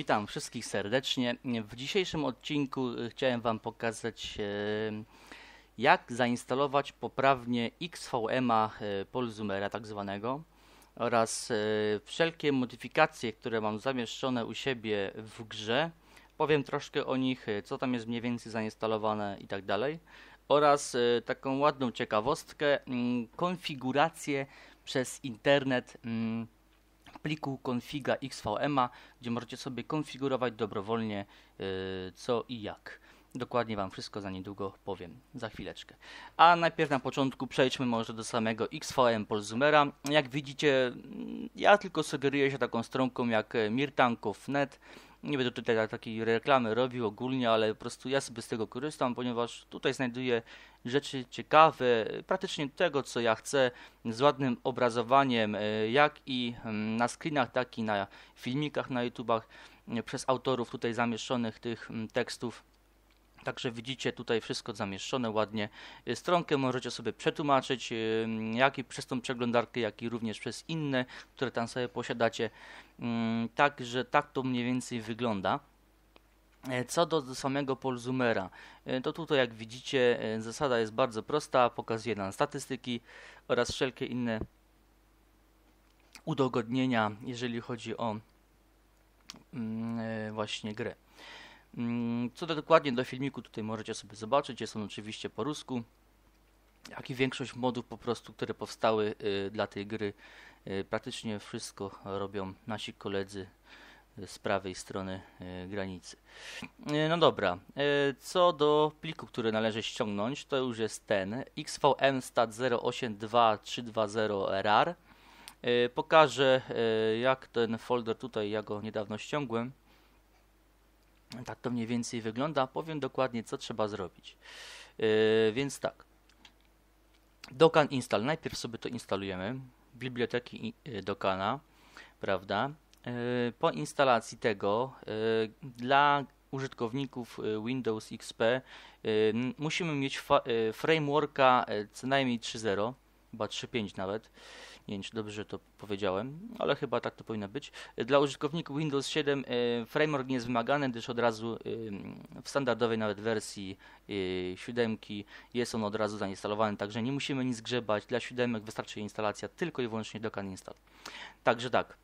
Witam wszystkich serdecznie. W dzisiejszym odcinku y, chciałem Wam pokazać, e, jak zainstalować poprawnie XVM'a e, Polzumera tak zwanego oraz wszelkie modyfikacje, które mam zamieszczone u siebie w grze. Powiem troszkę o nich, co tam jest mniej więcej zainstalowane i tak dalej. Oraz taką ładną ciekawostkę, mm, konfigurację przez internet mm, pliku configa XVM'a, gdzie możecie sobie konfigurować dobrowolnie yy, co i jak. Dokładnie Wam wszystko za niedługo powiem, za chwileczkę. A najpierw na początku przejdźmy może do samego XVM Polzumera. Jak widzicie, mm, ja tylko sugeruję się taką stronką jak e, mirtanków.net. Nie będę tutaj ta- takiej reklamy robił ogólnie, ale po prostu ja sobie z tego korzystam, ponieważ tutaj znajduję rzeczy ciekawe, praktycznie tego, co ja chcę, z ładnym obrazowaniem, e, jak i mm, na screenach, tak i na filmikach na YouTubach e, przez autorów tutaj zamieszczonych tych mm, tekstów. Także widzicie tutaj wszystko zamieszczone ładnie. E, Stronkę możecie sobie przetłumaczyć, e, jak i przez tą przeglądarkę, jak i również przez inne, które tam sobie posiadacie. Mm, Także tak to mniej więcej wygląda. E, Co do, samego Polzumera, e, to tutaj jak widzicie e, zasada jest bardzo prosta, pokazuje nam statystyki oraz wszelkie inne udogodnienia, jeżeli chodzi o mm, właśnie grę. Mm, Co do, dokładnie do filmiku tutaj możecie sobie zobaczyć, jest on oczywiście po rusku, jak i większość modów po prostu, które powstały e, dla tej gry. E, Praktycznie wszystko robią nasi koledzy e, z prawej strony granicy. No dobra, co do pliku, który należy ściągnąć, to już jest ten XVM stat 082320 RAR. Pokażę jak ten folder tutaj, ja go niedawno ściągłem. Tak to mniej więcej wygląda. Powiem dokładnie co trzeba zrobić. E, Więc tak. Dokan install. Najpierw sobie to instalujemy. Biblioteki e, Dokana, prawda? E, Po instalacji tego e, dla użytkowników Windows XP musimy mieć frameworka co najmniej 3.0, chyba 3.5 nawet. Nie wiem, czy dobrze to powiedziałem, ale chyba tak to powinno być. Dla użytkowników Windows 7 e, framework nie jest wymagany, gdyż od razu e, w standardowej nawet wersji e, 7 jest on od razu zainstalowany, także nie musimy nic grzebać. Dla siódemek wystarczy instalacja tylko i wyłącznie dokan install. Także tak.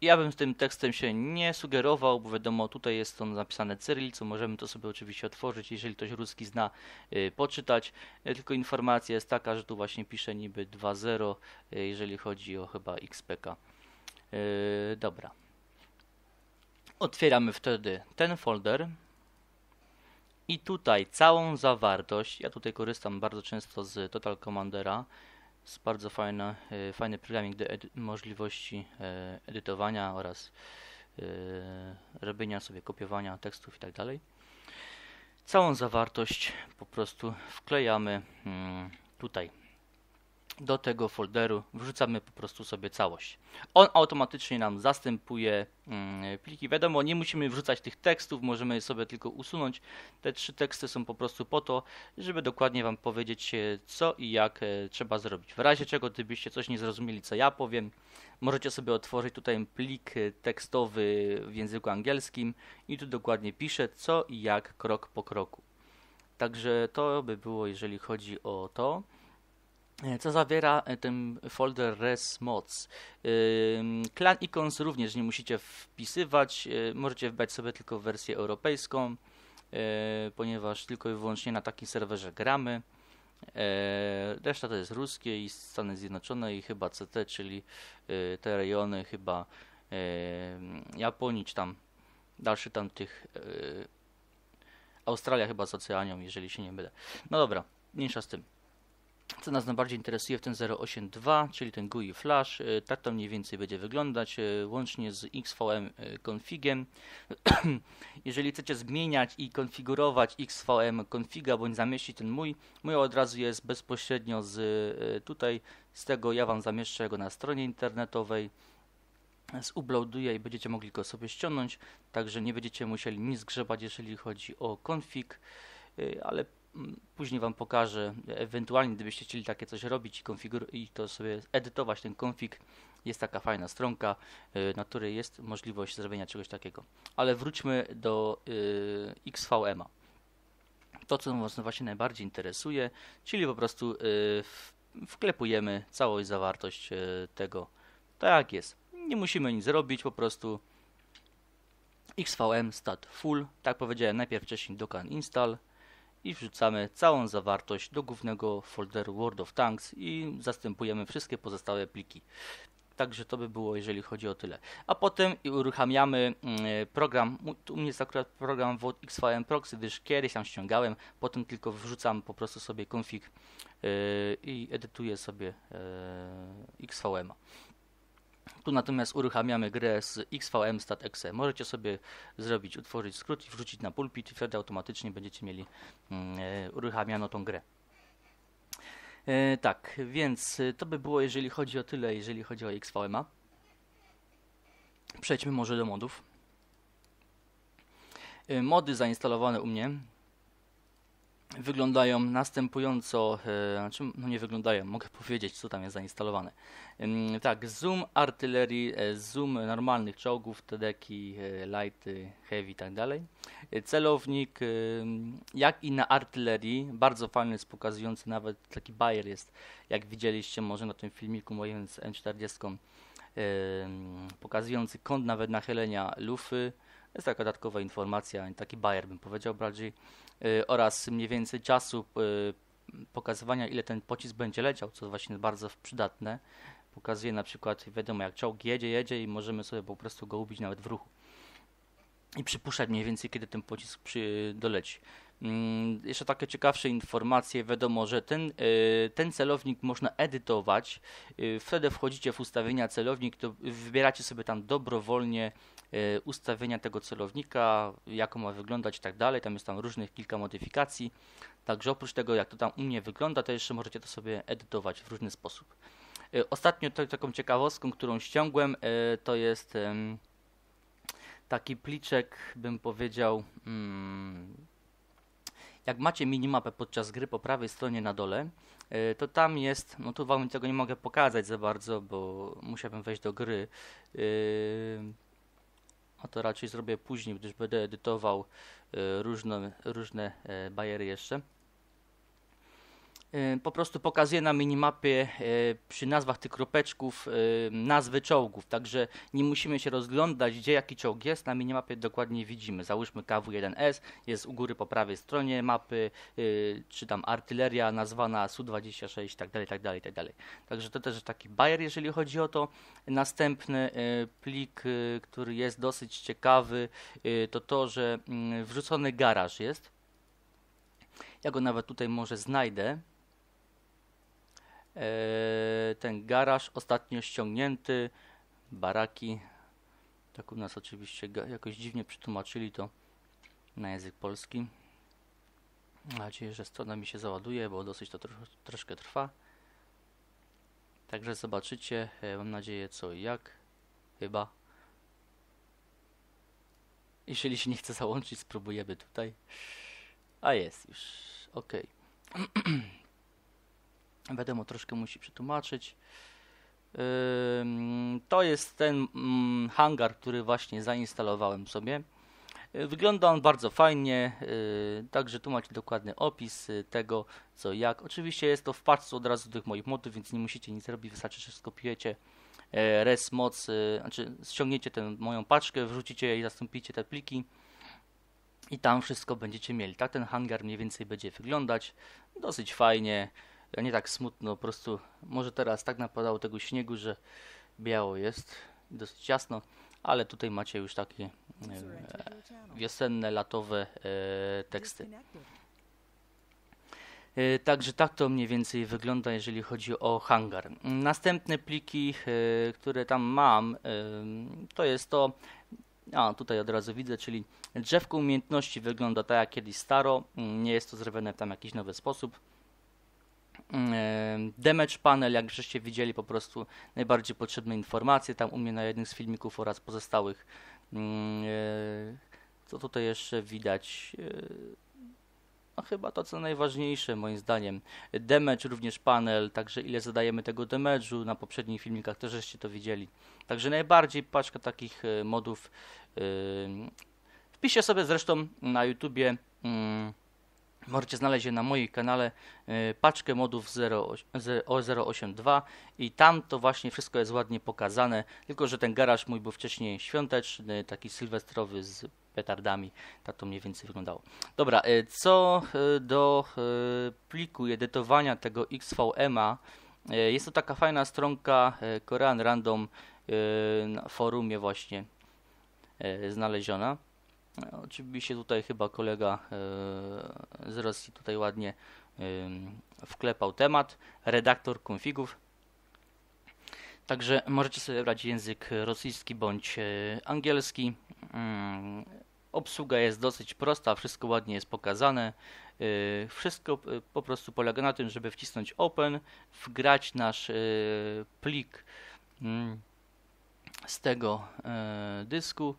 Ja bym z tym tekstem się nie sugerował, bo wiadomo, tutaj jest on napisane cyrylicą, możemy to sobie oczywiście otworzyć, jeżeli ktoś ruski zna, y, poczytać. Y, Tylko informacja jest taka, że tu właśnie pisze niby 2.0, y, jeżeli chodzi o chyba XPK. Y, Dobra. Otwieramy wtedy ten folder. I tutaj całą zawartość, ja tutaj korzystam bardzo często z Total Commandera, jest bardzo fajne, e, fajny programik do edy- możliwości e, edytowania oraz e, robienia sobie kopiowania tekstów i tak. Całą zawartość po prostu wklejamy mm, tutaj do tego folderu, wrzucamy po prostu sobie całość. On automatycznie nam zastępuje mm, pliki. Wiadomo, nie musimy wrzucać tych tekstów, możemy sobie tylko usunąć. Te trzy teksty są po prostu po to, żeby dokładnie Wam powiedzieć, e, co i jak e, trzeba zrobić. W razie czego, gdybyście coś nie zrozumieli, co ja powiem, możecie sobie otworzyć tutaj plik e, tekstowy w języku angielskim i tu dokładnie piszę, co i jak, krok po kroku. Także to by było, jeżeli chodzi o to. E, Co zawiera e, ten folder res mods? Clan icons również nie musicie wpisywać, e, możecie wbrać sobie tylko wersję europejską, ponieważ tylko i wyłącznie na takim serwerze gramy. Reszta to jest ruskie i Stany Zjednoczone i chyba CT, czyli te rejony chyba Japonii, czy tam dalszy tam tych Australia chyba z Oceanią, jeżeli się nie mylę. No dobra, mniejsza z tym. Co nas najbardziej interesuje w tym 082, czyli ten GUI Flash, y, tak to mniej więcej będzie wyglądać, y, łącznie z XVM y, configiem. Jeżeli chcecie zmieniać i konfigurować XVM configa, bądź zamieścić ten mój, mój od razu jest bezpośrednio z y, tutaj, z tego ja Wam zamieszczę go na stronie internetowej, zuploaduję i będziecie mogli go sobie ściągnąć, także nie będziecie musieli nic grzebać, jeżeli chodzi o config, y, ale później Wam pokażę, ewentualnie gdybyście chcieli takie coś robić i, konfigur- i to sobie edytować ten config, jest taka fajna stronka, y, na której jest możliwość zrobienia czegoś takiego. Ale wróćmy do y, XVM-a. To, co nas właśnie najbardziej interesuje, czyli po prostu y, wklepujemy całość zawartość tego, tak jest. Nie musimy nic zrobić, po prostu xvm stat full, tak powiedziałem najpierw wcześniej dokan install, i wrzucamy całą zawartość do głównego folderu World of Tanks i zastępujemy wszystkie pozostałe pliki. Także to by było, jeżeli chodzi o tyle. A potem uruchamiamy mm, program, u mnie jest akurat program XVM Proxy, gdyż kiedyś tam ściągałem, potem tylko wrzucam po prostu sobie config yy, i edytuję sobie yy, XVM. Tu natomiast uruchamiamy grę z XVM stat.exe. Możecie sobie zrobić, utworzyć skrót i wrzucić na pulpit i wtedy automatycznie będziecie mieli e, uruchamianą tą grę. E, tak, więc e, to by było jeżeli chodzi o tyle, jeżeli chodzi o XVM-a. Przejdźmy może do modów. E, mody zainstalowane u mnie wyglądają następująco, e, znaczy, no nie wyglądają, mogę powiedzieć, co tam jest zainstalowane. E, tak, zoom artylerii, e, zoom normalnych czołgów, TDki, e, lighty, heavy i tak dalej. E, celownik, e, jak i na artylerii, bardzo fajny jest, pokazujący nawet taki bajer jest, jak widzieliście może na tym filmiku moim z M40, e, pokazujący kąt nawet nachylenia lufy, jest taka dodatkowa informacja, taki bajer bym powiedział bardziej. Y, oraz mniej więcej czasu y, pokazywania, ile ten pocisk będzie leciał, co właśnie bardzo przydatne. Pokazuje na przykład, wiadomo, jak czołg jedzie, jedzie i możemy sobie po prostu go ubić nawet w ruchu. I przypuszczać mniej więcej, kiedy ten pocisk przy, doleci. Mm, jeszcze takie ciekawsze informacje. Wiadomo, że ten, y, ten celownik można edytować. Wtedy wchodzicie w ustawienia celownik, to wybieracie sobie tam dobrowolnie ustawienia tego celownika, jak ma wyglądać i tak dalej. Tam jest tam różnych kilka modyfikacji. Także oprócz tego, jak to tam u mnie wygląda, to jeszcze możecie to sobie edytować w różny sposób. E, ostatnio taką ciekawostką, którą ściągłem, e, to jest taki pliczek, bym powiedział, mm, jak macie minimapę podczas gry po prawej stronie na dole, to tam jest, no tu wam tego nie mogę pokazać za bardzo, bo musiałbym wejść do gry a to raczej zrobię później, gdyż będę edytował y, różne, różne e, bajery jeszcze. Y, po prostu pokazuję na minimapie y, przy nazwach tych kropeczków nazwy czołgów, także nie musimy się rozglądać, gdzie jaki czołg jest, na minimapie dokładnie widzimy. Załóżmy KW1S, jest u góry po prawej stronie mapy, czy tam artyleria nazwana Su-26 tak dalej, tak dalej, tak dalej. Także to też taki bajer, jeżeli chodzi o to. Następny plik, który jest dosyć ciekawy, to to, że mm, wrzucony garaż jest. Ja go nawet tutaj może znajdę. E, ten garaż ostatnio ściągnięty, baraki, tak u nas oczywiście jakoś dziwnie przetłumaczyli to na język polski. Mam nadzieję, że strona mi się załaduje, bo dosyć to tro troszkę trwa. Także zobaczycie, e, mam nadzieję co i jak, chyba. Jeżeli się nie chce załączyć, spróbujemy tutaj. A jest już, ok. Wiadomo, troszkę musi przetłumaczyć. To jest ten mm, hangar, który właśnie zainstalowałem sobie. Wygląda on bardzo fajnie, yy, także tu macie dokładny opis tego, co jak. Oczywiście jest to w paczce od razu do tych moich modów, więc nie musicie nic robić, wystarczy, że skopiujecie res moc, znaczy ściągniecie tę moją paczkę, wrzucicie i zastąpicie te pliki i tam wszystko będziecie mieli. Tak ten hangar mniej więcej będzie wyglądać. Dosyć fajnie a nie tak smutno, po prostu może teraz tak napadało tego śniegu, że biało jest, dosyć jasno, ale tutaj macie już takie e, wiosenne, latowe e, teksty. E, także tak to mniej więcej wygląda, jeżeli chodzi o hangar. Następne pliki, które tam mam, to jest to, a tutaj od razu widzę, czyli drzewko umiejętności wygląda tak jak kiedyś staro, nie jest to zrobione w tam jakiś nowy sposób. Damage panel, jak żeście widzieli, po prostu najbardziej potrzebne informacje tam u mnie na jednym z filmików oraz pozostałych. Mm, e, co tutaj jeszcze widać? E, no chyba to co najważniejsze moim zdaniem. Damage również panel, także ile zadajemy tego damage'u, na poprzednich filmikach też żeście to widzieli. Także najbardziej paczka takich e, modów. Wpiszcie sobie zresztą na YouTubie. Możecie znaleźć na moim kanale y, paczkę modów 0, 082 i tam to właśnie wszystko jest ładnie pokazane, tylko że ten garaż mój był wcześniej świąteczny, taki sylwestrowy z petardami, tak to mniej więcej wyglądało. Dobra, y, co y, do pliku edytowania tego XVM'a, jest to taka fajna stronka Korean Random na forumie właśnie znaleziona. Oczywiście tutaj chyba kolega e, z Rosji tutaj ładnie wklepał temat. Redaktor konfigów. Także możecie sobie wybrać język rosyjski bądź e, angielski. Mm, obsługa jest dosyć prosta, wszystko ładnie jest pokazane. E, wszystko po prostu polega na tym, żeby wcisnąć Open, wgrać nasz plik mm, z tego dysku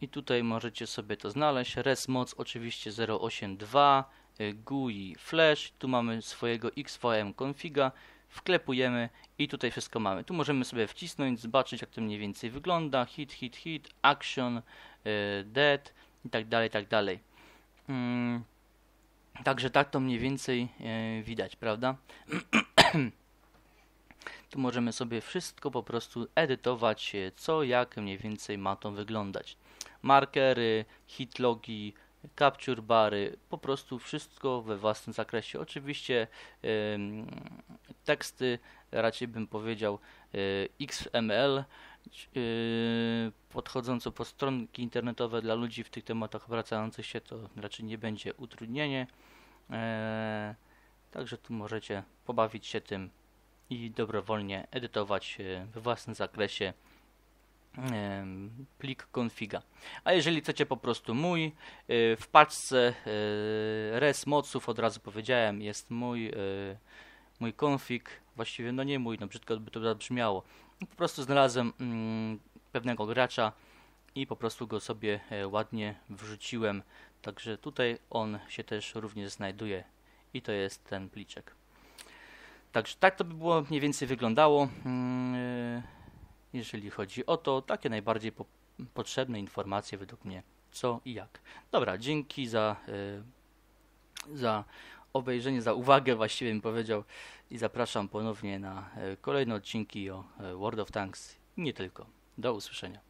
i tutaj możecie sobie to znaleźć. Res moc oczywiście 082, y, GUI flash, tu mamy swojego XVM configa, wklepujemy i tutaj wszystko mamy. Tu możemy sobie wcisnąć, zobaczyć jak to mniej więcej wygląda, hit, hit, hit, action, y, dead i tak dalej, tak dalej. Mm, także tak to mniej więcej y, widać, prawda? tu możemy sobie wszystko po prostu edytować, co jak mniej więcej ma to wyglądać markery, hitlogi, capture bary, po prostu wszystko we własnym zakresie. Oczywiście teksty, raczej bym powiedział XML, yy, podchodząco po stronki internetowe dla ludzi w tych tematach obracających się, to raczej nie będzie utrudnienie. E, także tu możecie pobawić się tym i dobrowolnie edytować we własnym zakresie plik configa. A jeżeli chcecie po prostu mój, e, w paczce e, res moców od razu powiedziałem jest mój, e, mój config, właściwie no nie mój, no brzydko by to zabrzmiało. Po prostu znalazłem mm, pewnego gracza i po prostu go sobie ładnie wrzuciłem. Także tutaj on się też również znajduje i to jest ten pliczek. Także tak to by było mniej więcej wyglądało. Jeżeli chodzi o to, takie najbardziej po potrzebne informacje według mnie, co i jak. Dobra, dzięki za, y, za obejrzenie, za uwagę właściwie bym powiedział i zapraszam ponownie na y, kolejne odcinki o y, World of Tanks nie tylko. Do usłyszenia.